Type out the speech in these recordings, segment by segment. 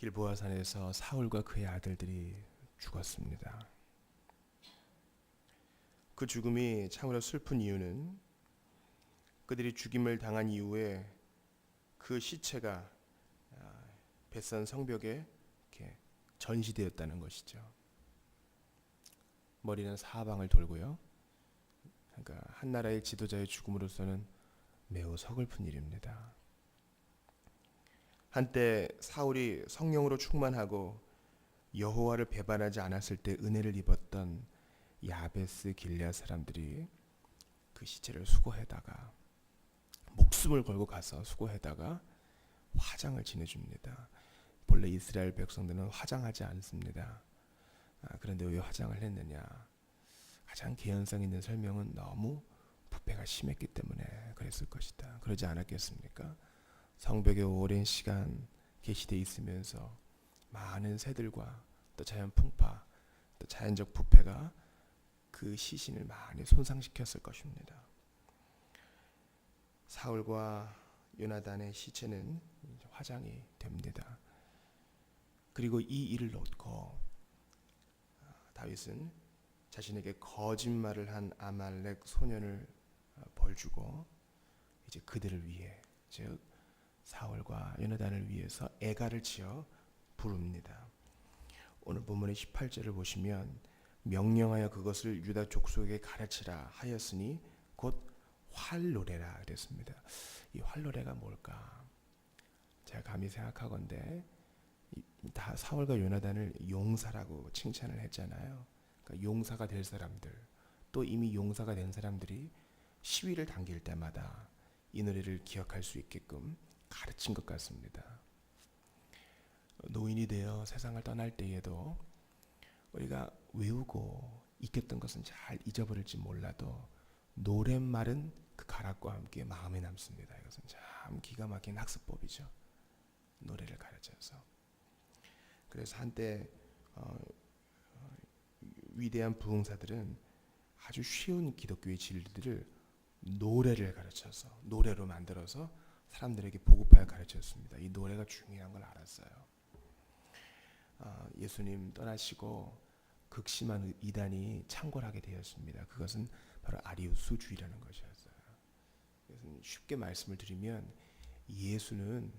길보아 산에서 사울과 그의 아들들이 죽었습니다. 그 죽음이 참으로 슬픈 이유는 그들이 죽임을 당한 이후에 그 시체가 아, 벳산 성벽에 이렇게 전시되었다는 것이죠. 머리는 사방을 돌고요. 그러니까 한 나라의 지도자의 죽음으로서는 매우 서글픈 일입니다. 한때 사울이 성령으로 충만하고 여호와를 배반하지 않았을 때 은혜를 입었던 야베스 길레아 사람들이 그 시체를 수거해다가 목숨을 걸고 가서 수거해다가 화장을 지내줍니다. 본래 이스라엘 백성들은 화장하지 않습니다. 아, 그런데 왜 화장을 했느냐? 가장 개연성 있는 설명은 너무 부패가 심했기 때문에 그랬을 것이다. 그러지 않았겠습니까? 성벽에 오랜 시간 계시돼 있으면서 많은 새들과 또 자연 풍파, 또 자연적 부패가 그 시신을 많이 손상시켰을 것입니다. 사울과 요나단의 시체는 화장이 됩니다. 그리고 이 일을 놓고 다윗은 자신에게 거짓말을 한 아말렉 소년을 어, 벌주고 이제 그들을 위해 즉 사울과 요나단을 위해서 애가를 지어 부릅니다. 오늘 본문의 18절을 보시면 명령하여 그것을 유다 족속에게 가르치라 하였으니 곧 활노래라 그랬습니다. 이 활노래가 뭘까? 제가 감히 생각하건대 이- 다 사울과 요나단을 용사라고 칭찬을 했잖아요. 그러니까 용사가 될 사람들 또 이미 용사가 된 사람들이 시위를 당길 때마다 이 노래를 기억할 수 있게끔 가르친 것 같습니다. 노인이 되어 세상을 떠날 때에도 우리가 외우고 익혔던 것은 잘 잊어버릴지 몰라도 노랫말은 그 가락과 함께 마음에 남습니다. 이것은 참 기가 막힌 학습법이죠. 노래를 가르쳐서. 그래서 한때 어, 어, 위대한 부흥사들은 아주 쉬운 기독교의 진리들을 노래를 가르쳐서 노래로 만들어서 사람들에게 보급하여 가르쳤습니다. 이 노래가 중요한 걸 알았어요. 아, 예수님 떠나시고 극심한 이단이 창궐하게 되었습니다. 그것은 바로 아리우스주의라는 것이었어요. 그래서 쉽게 말씀을 드리면 예수는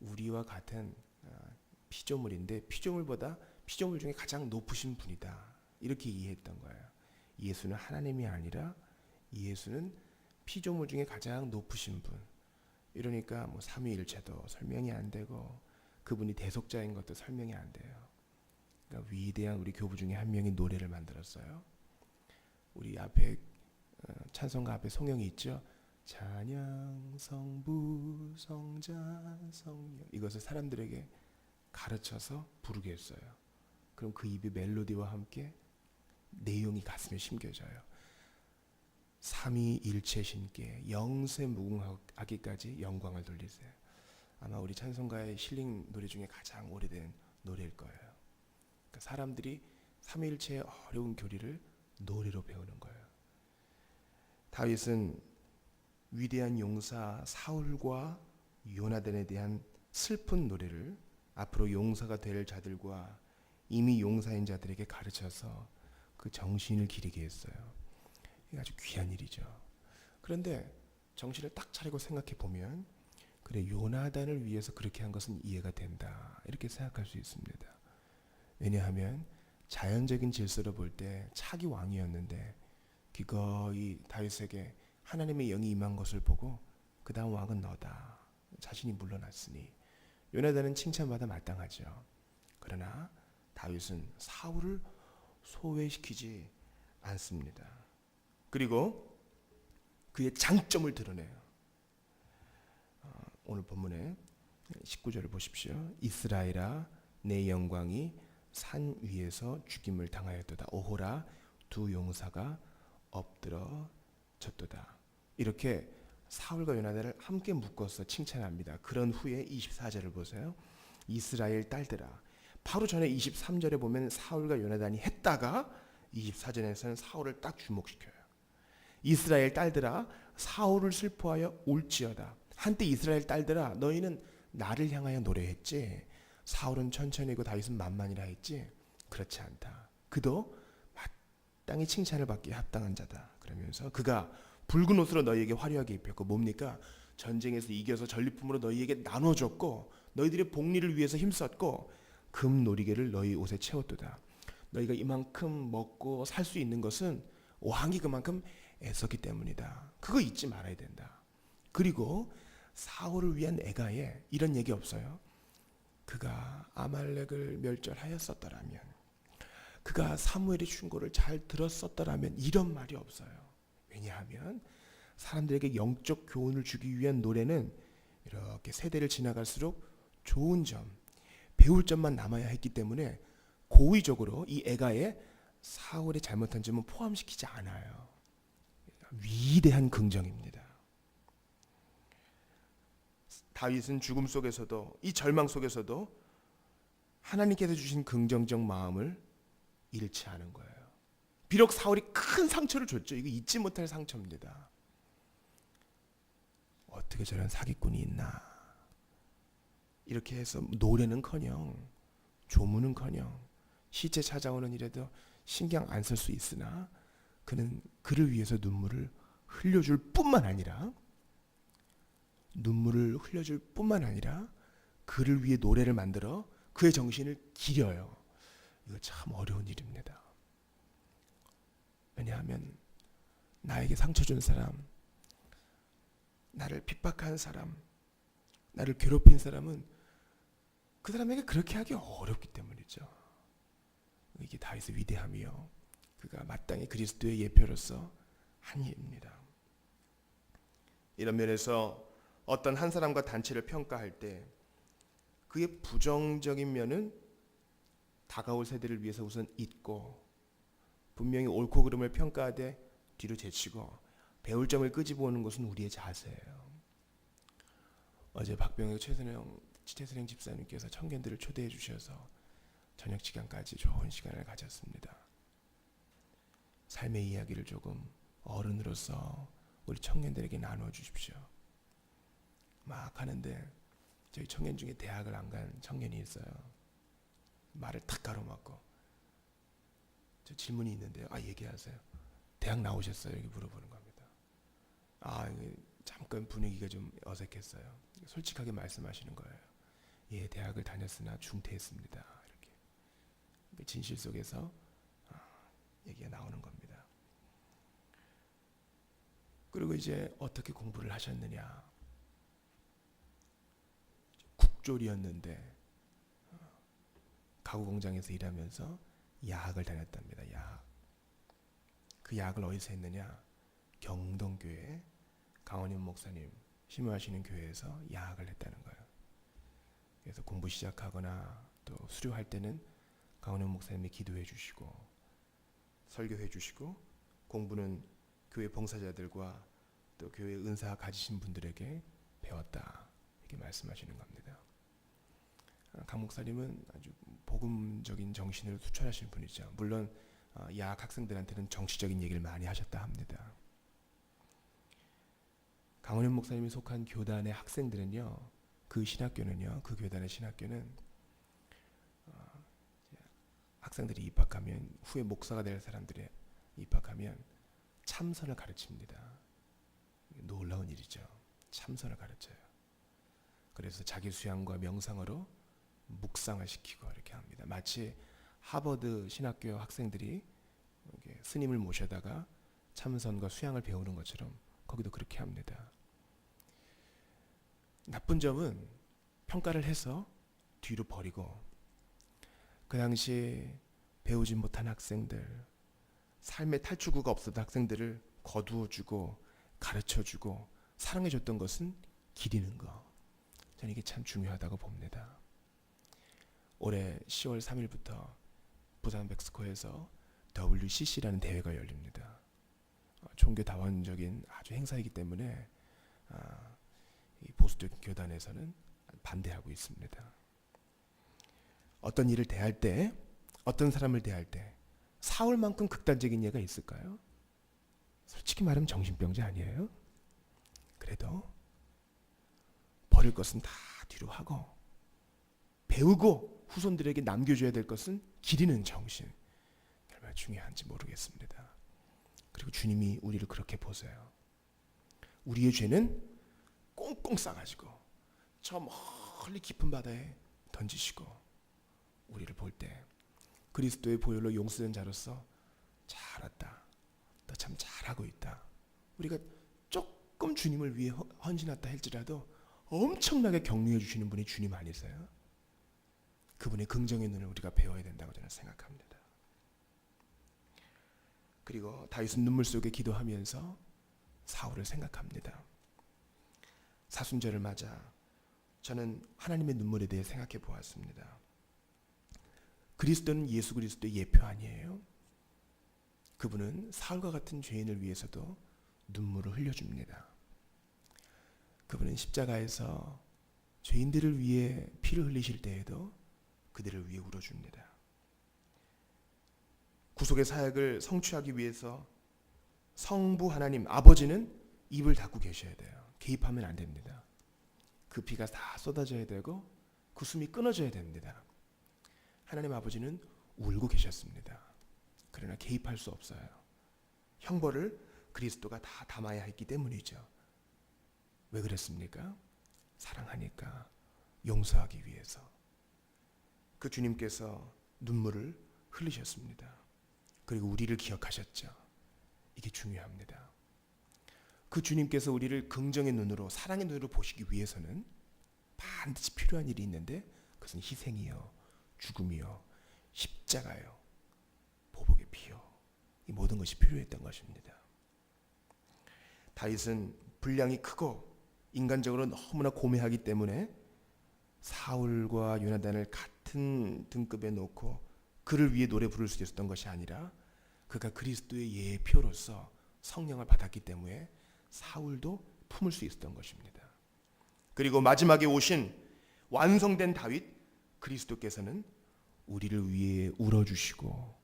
우리와 같은 아, 피조물인데 피조물보다 피조물 중에 가장 높으신 분이다. 이렇게 이해했던 거예요. 예수는 하나님이 아니라 예수는 피조물 중에 가장 높으신 분. 이러니까 뭐 삼위일체도 설명이 안 되고 그분이 대속자인 것도 설명이 안 돼요. 그러니까 위대한 우리 교부 중에 한 명이 노래를 만들었어요. 우리 앞에 어, 찬송가 앞에 송영이 있죠. 찬양 성부 성자 성령 이것을 사람들에게 가르쳐서 부르게 했어요. 그럼 그 입이 멜로디와 함께 내용이 가슴에 심겨져요. 삼위일체 신께 영세 무궁하기까지 영광을 돌리세요. 아마 우리 찬송가의 실링 노래 중에 가장 오래된 노래일 거예요. 그러니까 사람들이 삼위일체의 어려운 교리를 노래로 배우는 거예요. 다윗은 위대한 용사 사울과 요나단에 대한 슬픈 노래를 앞으로 용사가 될 자들과 이미 용사인 자들에게 가르쳐서 그 정신을 기리게 했어요. 이게 아주 귀한 일이죠. 그런데 정신을 딱 차리고 생각해 보면 그래 요나단을 위해서 그렇게 한 것은 이해가 된다 이렇게 생각할 수 있습니다. 왜냐하면 자연적인 질서로 볼 때 차기 왕이었는데 기거이 다윗에게 하나님의 영이 임한 것을 보고 그 다음 왕은 너다 자신이 물러났으니 요나단은 칭찬받아 마땅하죠. 그러나 다윗은 사울을 소외시키지 않습니다. 그리고 그의 장점을 드러내요. 어, 오늘 본문에 19절을 보십시오. 이스라엘아 내 영광이 산 위에서 죽임을 당하였도다. 오호라 두 용사가 엎드러 졌도다. 이렇게 사울과 요나단을 함께 묶어서 칭찬합니다. 그런 후에 24절을 보세요. 이스라엘 딸들아. 바로 전에 23절에 보면 사울과 요나단이 했다가 24절에서는 사울을 딱 주목시켜요. 이스라엘 딸들아 사울을 슬퍼하여 울지어다. 한때 이스라엘 딸들아 너희는 나를 향하여 노래했지. 사울은 천천히고 다윗은 만만이라 했지 그렇지 않다. 그도 마땅히 칭찬을 받기에 합당한 자다. 그러면서 그가 붉은 옷으로 너희에게 화려하게 입혔고 뭡니까? 전쟁에서 이겨서 전리품으로 너희에게 나눠줬고 너희들의 복리를 위해서 힘썼고 금 놀이개를 너희 옷에 채웠도다. 너희가 이만큼 먹고 살 수 있는 것은 왕이 그만큼 애썼기 때문이다. 그거 잊지 말아야 된다. 그리고 사울을 위한 애가에 이런 얘기 없어요. 그가 아말렉을 멸절하였었더라면 그가 사무엘의 충고를 잘 들었었더라면 이런 말이 없어요. 왜냐하면 사람들에게 영적 교훈을 주기 위한 노래는 이렇게 세대를 지나갈수록 좋은 점, 배울 점만 남아야 했기 때문에 고의적으로 이 애가에 사울의 잘못한 점은 포함시키지 않아요. 위대한 긍정입니다. 다윗은 죽음 속에서도 이 절망 속에서도 하나님께서 주신 긍정적 마음을 잃지 않은 거예요. 비록 사울이 큰 상처를 줬죠. 이거 잊지 못할 상처입니다. 어떻게 저런 사기꾼이 있나? 이렇게 해서 노래는커녕 조문은커녕 시체 찾아오는 일에도 신경 안 쓸 수 있으나 그는 그를 위해서 눈물을 흘려줄 뿐만 아니라 눈물을 흘려줄 뿐만 아니라 그를 위해 노래를 만들어 그의 정신을 기려요. 이거 참 어려운 일입니다. 왜냐하면 나에게 상처 준 사람, 나를 핍박한 사람, 나를 괴롭힌 사람은 그 사람에게 그렇게 하기 어렵기 때문이죠. 이게 다윗의 위대함이요. 그가 마땅히 그리스도의 예표로서 한 일입니다. 이런 면에서 어떤 한 사람과 단체를 평가할 때 그의 부정적인 면은 다가올 세대를 위해서 우선 잊고 분명히 옳고 그름을 평가하되 뒤로 제치고 배울 점을 끄집어오는 것은 우리의 자세예요. 어제 박병혁 최선영 최선영 집사님께서 청년들을 초대해 주셔서 저녁 시간까지 좋은 시간을 가졌습니다. 삶의 이야기를 조금 어른으로서 우리 청년들에게 나누어 주십시오. 막 하는데 저희 청년 중에 대학을 안 간 청년이 있어요. 말을 탁 가로막고 저 질문이 있는데요. 아 얘기하세요. 대학 나오셨어요? 이렇게 물어보는 겁니다. 아 잠깐 분위기가 좀 어색했어요. 솔직하게 말씀하시는 거예요. 예, 대학을 다녔으나 중퇴했습니다. 이렇게 그 진실 속에서 아, 얘기가 나오는 겁니다. 그리고 이제 어떻게 공부를 하셨느냐? 국졸이었는데 어, 가구 공장에서 일하면서 야학을 다녔답니다. 야학. 그 야학을 어디서 했느냐? 경동교회 강원임 목사님 심호하시는 교회에서 야학을 했다는 거예요. 그래서 공부 시작하거나 또 수료할 때는 강원임 목사님이 기도해 주시고 설교해 주시고 공부는 교회 봉사자들과 또 교회 은사 가지신 분들에게 배웠다 이렇게 말씀하시는 겁니다. 아, 강 목사님은 아주 복음적인 정신으로 투철하신 분이죠. 물론 아, 야학 학생들한테는 정치적인 얘기를 많이 하셨다 합니다. 강원현 목사님이 속한 교단의 학생들은요, 그 신학교는요, 그 교단의 신학교는 어, 학생들이 입학하면 후에 목사가 될 입학하면 참선을 가르칩니다. 놀라운 일이죠. 참선을 가르쳐요. 그래서 자기 수양과 명상으로 묵상을 시키고 이렇게 합니다. 마치 하버드 신학교 학생들이 스님을 모셔다가 참선과 수양을 배우는 것처럼 거기도 그렇게 합니다. 나쁜 점은 평가를 해서 뒤로 버리고 그 당시 배우지 못한 학생들 삶의 탈출구가 없었던 학생들을 거두어주고 가르쳐주고 사랑해줬던 것은 기리는 거. 저는 이게 참 중요하다고 봅니다. 올해 10월 3일부터 부산 백스코에서 WCC라는 대회가 열립니다. 어, 종교 다원적인 아주 행사이기 때문에 아, 이 보수적 교단에서는 반대하고 있습니다. 어떤 일을 대할 때, 어떤 사람을 대할 때 사울만큼 극단적인 예가 있을까요? 솔직히 말하면 정신병자 아니에요? 그래도 버릴 것은 다 뒤로 하고 배우고 후손들에게 남겨줘야 될 것은 기리는 정신. 얼마나 중요한지 모르겠습니다. 그리고 주님이 우리를 그렇게 보세요. 우리의 죄는 꽁꽁 싸가지고 저 멀리 깊은 바다에 던지시고 우리를 볼때 그리스도의 보혈로 용서된 자로서 잘했다. 너참 잘하고 있다. 우리가 조금 주님을 위해 헌- 헌신했다 할지라도 엄청나게 격려해 주시는 분이 주님 아니세요? 그분의 긍정의 눈을 우리가 배워야 된다고 저는 생각합니다. 그리고 다윗은 눈물 속에 기도하면서 사울을 생각합니다. 사순절을 맞아 저는 하나님의 눈물에 대해 생각해 보았습니다. 그리스도는 예수 그리스도의 예표 아니에요? 그분은 사울과 같은 죄인을 위해서도 눈물을 흘려줍니다. 그분은 십자가에서 죄인들을 위해 피를 흘리실 때에도 그들을 위해 울어줍니다. 구속의 사역을 성취하기 위해서 성부 하나님 아버지는 입을 닫고 계셔야 돼요. 개입하면 안 됩니다. 그 피가 다 쏟아져야 되고 그 숨이 끊어져야 됩니다. 하나님 아버지는 울고 계셨습니다. 그러나 개입할 수 없어요. 형벌을 그리스도가 다 담아야 했기 때문이죠. 왜 그랬습니까? 사랑하니까 용서하기 위해서 그 주님께서 눈물을 흘리셨습니다. 그리고 우리를 기억하셨죠. 이게 중요합니다. 그 주님께서 우리를 긍정의 눈으로 사랑의 눈으로 보시기 위해서는 반드시 필요한 일이 있는데 그것은 희생이요, 죽음이요, 십자가요, 보복의 피요. 이 모든 것이 필요했던 것입니다. 다윗은 분량이 크고 인간적으로 너무나 고매하기 때문에 사울과 요나단을 같은 등급에 놓고 그를 위해 노래 부를 수 있었던 것이 아니라 그가 그리스도의 예표로서 성령을 받았기 때문에 사울도 품을 수 있었던 것입니다. 그리고 마지막에 오신 완성된 다윗 그리스도께서는 우리를 위해 울어주시고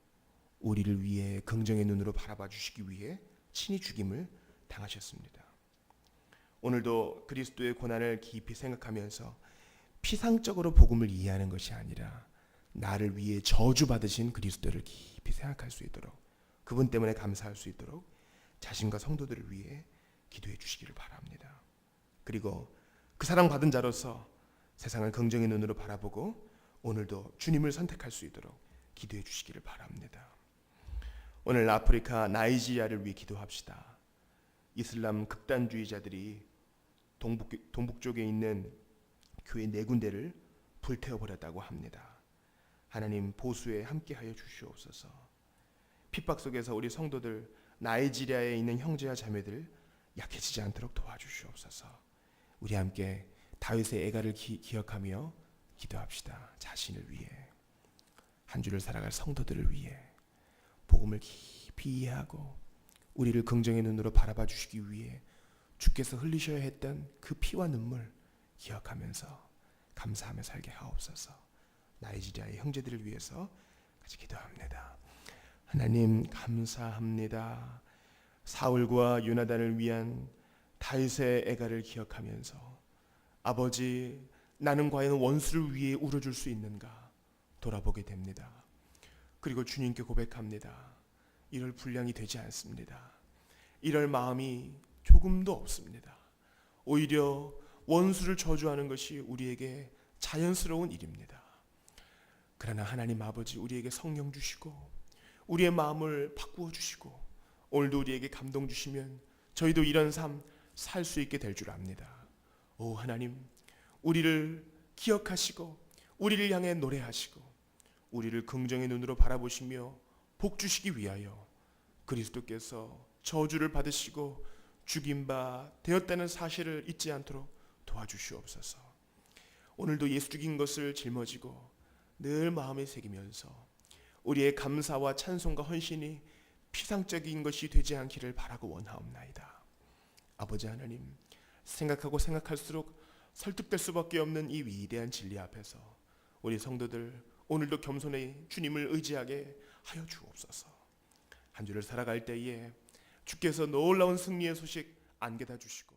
우리를 위해 긍정의 눈으로 바라봐 주시기 위해 친히 죽임을 당하셨습니다. 오늘도 그리스도의 고난을 깊이 생각하면서 피상적으로 복음을 이해하는 것이 아니라 나를 위해 저주 받으신 그리스도를 깊이 생각할 수 있도록 그분 때문에 감사할 수 있도록 자신과 성도들을 위해 기도해 주시기를 바랍니다. 그리고 그 사랑 받은 자로서 세상을 긍정의 눈으로 바라보고 오늘도 주님을 선택할 수 있도록 기도해 주시기를 바랍니다. 오늘 아프리카 나이지리아를 위해 기도합시다. 이슬람 극단주의자들이 동북 동북 쪽에 있는 교회 네 군데를 불태워 버렸다고 합니다. 하나님 보수에 함께하여 주시옵소서. 핍박 속에서 우리 성도들 나이지리아에 있는 형제와 자매들 약해지지 않도록 도와주시옵소서. 우리 함께 다윗의 애가를 기, 기억하며 기도합시다. 자신을 위해 한 주를 살아갈 성도들을 위해 복음을 깊이 이해하고 우리를 긍정의 눈으로 바라봐 주시기 위해 주께서 흘리셔야 했던 그 피와 눈물 기억하면서 감사하며 살게 하옵소서. 나이지리아의 형제들을 위해서 같이 기도합니다. 하나님 감사합니다. 사울과 요나단을 위한 다윗의 애가를 기억하면서 아버지 나는 과연 원수를 위해 울어줄 수 있는가 돌아보게 됩니다. 그리고 주님께 고백합니다. 이럴 분량이 되지 않습니다. 이럴 마음이 조금도 없습니다. 오히려 원수를 저주하는 것이 우리에게 자연스러운 일입니다. 그러나 하나님 아버지 우리에게 성령 주시고 우리의 마음을 바꾸어 주시고 오늘도 우리에게 감동 주시면 저희도 이런 삶 살 수 있게 될 줄 압니다. 오 하나님 우리를 기억하시고 우리를 향해 노래하시고 우리를 긍정의 눈으로 바라보시며 복 주시기 위하여 그리스도께서 저주를 받으시고 죽임 바 되었다는 사실을 잊지 않도록 도와주시옵소서. 오늘도 예수 죽인 것을 짊어지고 늘 마음에 새기면서 우리의 감사와 찬송과 헌신이 피상적인 것이 되지 않기를 바라고 원하옵나이다. 아버지 하나님, 생각하고 생각할수록 설득될 수밖에 없는 이 위대한 진리 앞에서 우리 성도들 오늘도 겸손히 주님을 의지하게 하여 주옵소서. 한 주를 살아갈 때에 주께서 놀라운 승리의 소식 안겨다 주시고